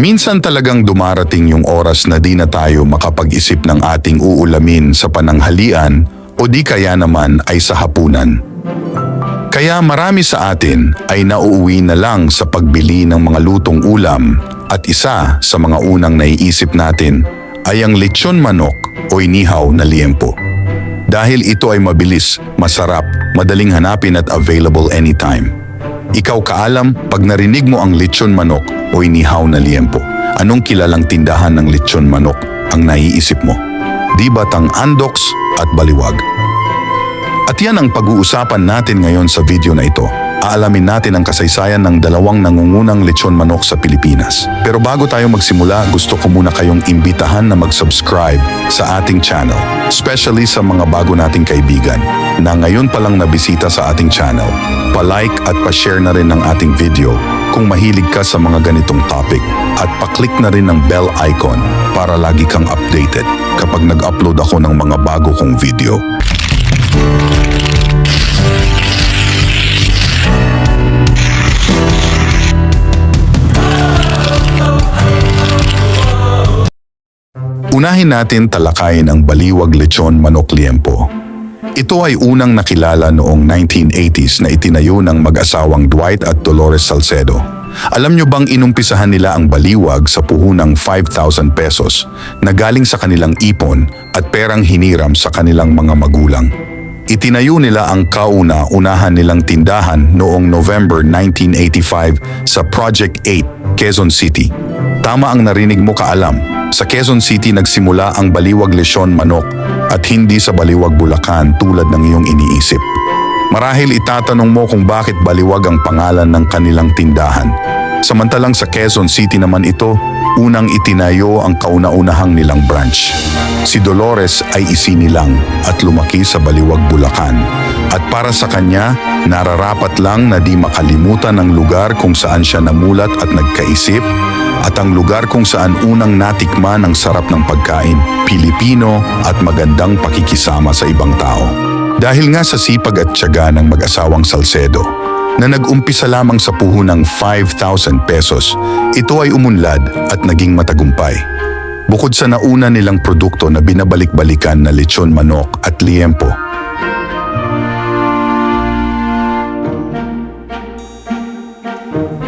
Minsan talagang dumarating yung oras na di na tayo makapag-isip ng ating uulamin sa pananghalian o di kaya naman ay sa hapunan. Kaya marami sa atin ay nauuwi na lang sa pagbili ng mga lutong ulam at isa sa mga unang naiisip natin ay ang lechon manok o inihaw na liempo. Dahil ito ay mabilis, masarap, madaling hanapin at available anytime. Ikaw kaalam pag narinig mo ang lechon manok o inihaw na liempo. Anong kilalang tindahan ng lechon manok ang naiisip mo? Di ba tang Andox at Baliwag? At yan ang pag-uusapan natin ngayon sa video na ito. Aalamin natin ang kasaysayan ng dalawang nangungunang lechon manok sa Pilipinas. Pero bago tayo magsimula, gusto ko muna kayong imbitahan na mag-subscribe sa ating channel. Especially sa mga bago nating kaibigan na ngayon pa lang nabisita sa ating channel. Pa-like at pa-share na rin ng ating video kung mahilig ka sa mga ganitong topic at pa-click na rin ng bell icon para lagi kang updated kapag nag-upload ako ng mga bago kong video. Unahin natin talakayin ang baliwag lechon manok liempo. Ito ay unang nakilala noong 1980s na itinayo ng mag-asawang Dwight at Dolores Salcedo. Alam nyo bang inumpisahan nila ang baliwag sa puhunang 5,000 pesos na galing sa kanilang ipon at perang hiniram sa kanilang mga magulang? Itinayo nila ang kauna-unahan nilang tindahan noong November 1985 sa Project 8, Quezon City. Tama ang narinig mo kaalam, sa Quezon City nagsimula ang Baliwag Lesyon Manok at hindi sa Baliwag Bulacan tulad ng iyong iniisip. Marahil itatanong mo kung bakit Baliwag ang pangalan ng kanilang tindahan. Samantalang sa Quezon City naman ito, unang itinayo ang kauna-unahang nilang branch. Si Dolores ay isinilang at lumaki sa Baliwag, Bulacan. At para sa kanya, nararapat lang na di makalimutan ang lugar kung saan siya namulat at nagkaisip at ang lugar kung saan unang natikman ang sarap ng pagkain, Pilipino at magandang pakikisama sa ibang tao. Dahil nga sa sipag at tiyaga ng mag-asawang Salcedo, na nag-umpisa lamang sa puhunang 5,000 pesos, ito ay umunlad at naging matagumpay. Bukod sa nauna nilang produkto na binabalik-balikan na lechon manok at liempo,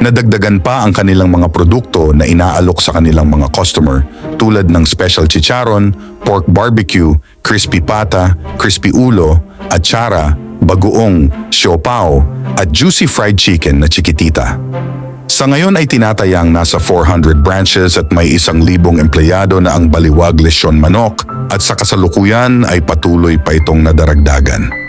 Nadagdagan pa ang kanilang mga produkto na inaalok sa kanilang mga customer tulad ng special chicharon, pork barbecue, crispy pata, crispy ulo, atsara, bagoong, siopaw, at juicy fried chicken na chiquitita. Sa ngayon ay tinatayang nasa 400 branches at may isang libong empleyado na ang baliwag lesyon manok at sa kasalukuyan ay patuloy pa itong nadaragdagan.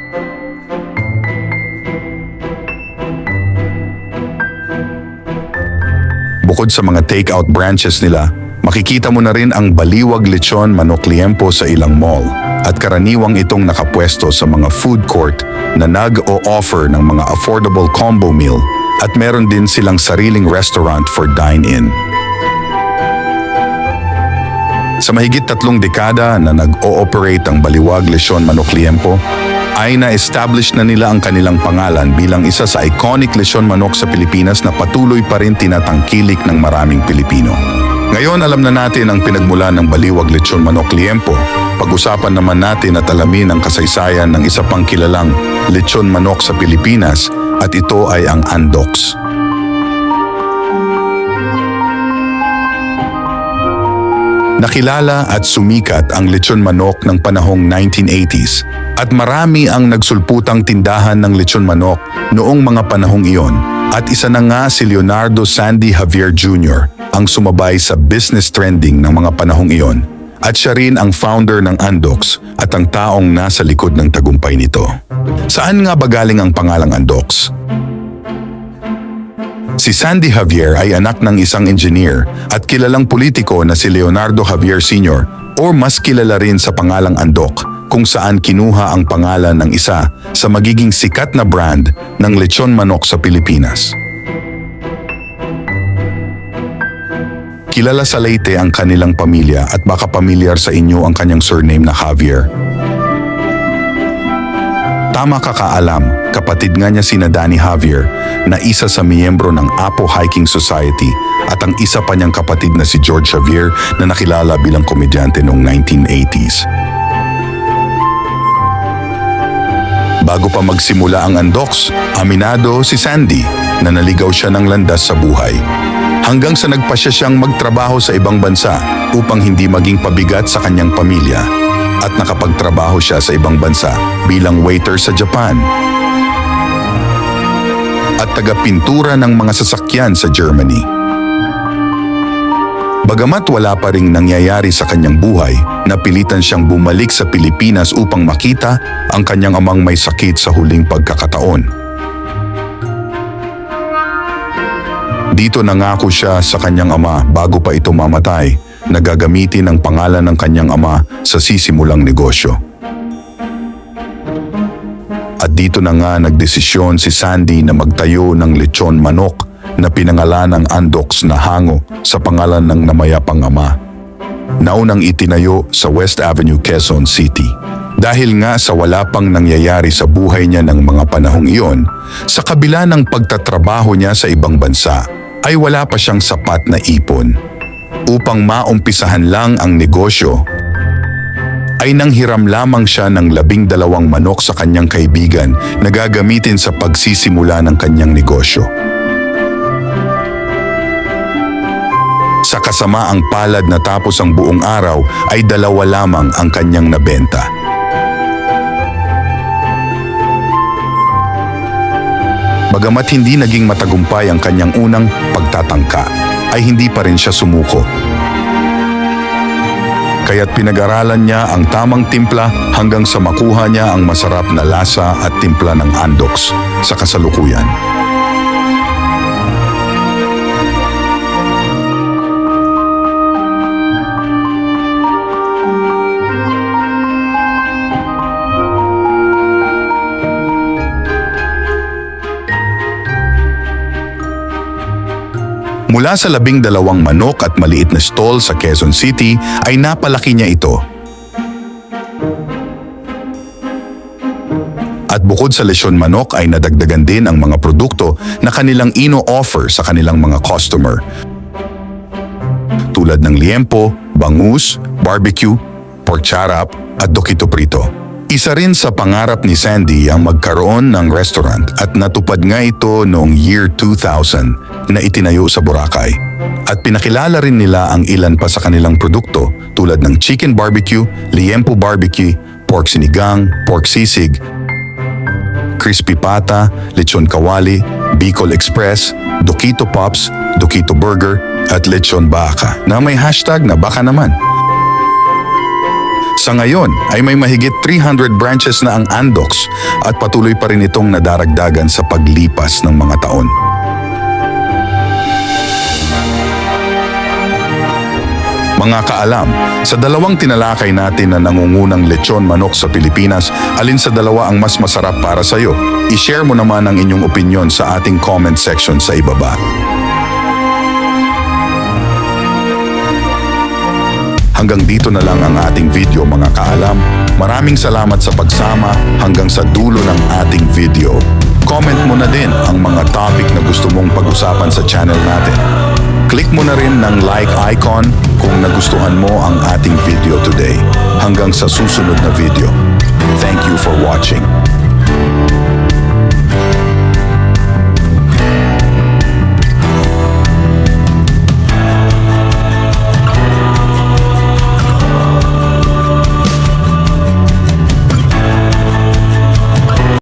Bukod sa mga take-out branches nila, makikita mo na rin ang baliwag lechon manok liempo sa ilang mall at karaniwang itong nakapwesto sa mga food court na nag-o-offer ng mga affordable combo meal at meron din silang sariling restaurant for dine-in. Sa mahigit tatlong dekada na nag-ooperate ang Baliwag Lesyon Manok Liempo, ay na-establish na nila ang kanilang pangalan bilang isa sa iconic lesyon manok sa Pilipinas na patuloy pa rin tinatangkilik ng maraming Pilipino. Ngayon alam na natin ang pinagmulan ng Baliwag Lechon Manok Liempo. Pag-usapan naman natin at alamin ang kasaysayan ng isa pang kilalang lechon manok sa Pilipinas at ito ay ang Andox. Nakilala at sumikat ang lechon manok ng panahong 1980s at marami ang nagsulputang tindahan ng lechon manok noong mga panahong iyon at isa na nga si Leonardo Sandy Javier Jr. ang sumabay sa business trending ng mga panahong iyon at siya rin ang founder ng Andox at ang taong nasa likod ng tagumpay nito. Saan nga ba galing ang pangalang Andox? Si Sandy Javier ay anak ng isang engineer at kilalang politiko na si Leonardo Javier Sr. o mas kilala rin sa pangalang Andok kung saan kinuha ang pangalan ng isa sa magiging sikat na brand ng lechon manok sa Pilipinas. Kilala sa Leyte ang kanilang pamilya at baka pamilyar sa inyo ang kanyang surname na Javier. Tama ka kaalam, kapatid nga niya si Danny Javier na isa sa miyembro ng Apo Hiking Society at ang isa pa niyang kapatid na si George Javier na nakilala bilang komedyante noong 1980s. Bago pa magsimula ang andoks, aminado si Sandy na naligaw siya ng landas sa buhay. Hanggang sa nagpasya siyang magtrabaho sa ibang bansa upang hindi maging pabigat sa kanyang pamilya at nakapagtrabaho siya sa ibang bansa bilang waiter sa Japan at taga-pintura ng mga sasakyan sa Germany. Bagamat wala pa ring nangyayari sa kanyang buhay, napilitan siyang bumalik sa Pilipinas upang makita ang kanyang amang may sakit sa huling pagkakataon. Dito nangako siya sa kanyang ama bago pa ito mamatay na gagamitin ang pangalan ng kanyang ama sa sisimulang negosyo. At dito na nga nagdesisyon si Sandy na magtayo ng lechon manok na pinangalan ng Andox na hango sa pangalan ng namayapang ama. Naunang itinayo sa West Avenue, Quezon City. Dahil nga sa wala pang nangyayari sa buhay niya ng mga panahong iyon, sa kabila ng pagtatrabaho niya sa ibang bansa, ay wala pa siyang sapat na ipon. Upang maumpisahan lang ang negosyo, ay nanghiram lamang siya ng labing dalawang manok sa kanyang kaibigan na gagamitin sa pagsisimula ng kanyang negosyo. Sa kasamaang palad na tapos ang buong araw ay dalawa lamang ang kanyang nabenta. Bagamat hindi naging matagumpay ang kanyang unang pagtatangka, ay hindi pa rin siya sumuko. Kaya't pinag-aralan niya ang tamang timpla hanggang sa makuha niya ang masarap na lasa at timpla ng andox sa kasalukuyan. Mula sa labing dalawang manok at maliit na stall sa Quezon City ay napalaki niya ito. At bukod sa lesyon manok ay nadagdagan din ang mga produkto na kanilang ino-offer sa kanilang mga customer. Tulad ng liempo, bangus, barbecue, pork charap at dokito prito. Isa rin sa pangarap ni Sandy ang magkaroon ng restaurant at natupad nga ito noong year 2000 na itinayo sa Boracay. At pinakilala rin nila ang ilan pa sa kanilang produkto tulad ng chicken barbecue, liempo barbecue, pork sinigang, pork sisig, crispy pata, lechon kawali, Bicol Express, Dokito Pops, Dokito Burger, at lechon baka na may hashtag na baka naman. Sa ngayon ay may mahigit 300 branches na ang Andox at patuloy pa rin itong nadaragdagan sa paglipas ng mga taon. Mga kaalam, sa dalawang tinalakay natin na nangungunang lechon manok sa Pilipinas, alin sa dalawa ang mas masarap para sa iyo? I-share mo naman ang inyong opinion sa ating comment section sa ibaba. Hanggang dito na lang ang ating video mga kaalam. Maraming salamat sa pagsama hanggang sa dulo ng ating video. Comment mo na din ang mga topic na gusto mong pag-usapan sa channel natin. Click mo na rin ng like icon kung nagustuhan mo ang ating video today. Hanggang sa susunod na video. Thank you for watching.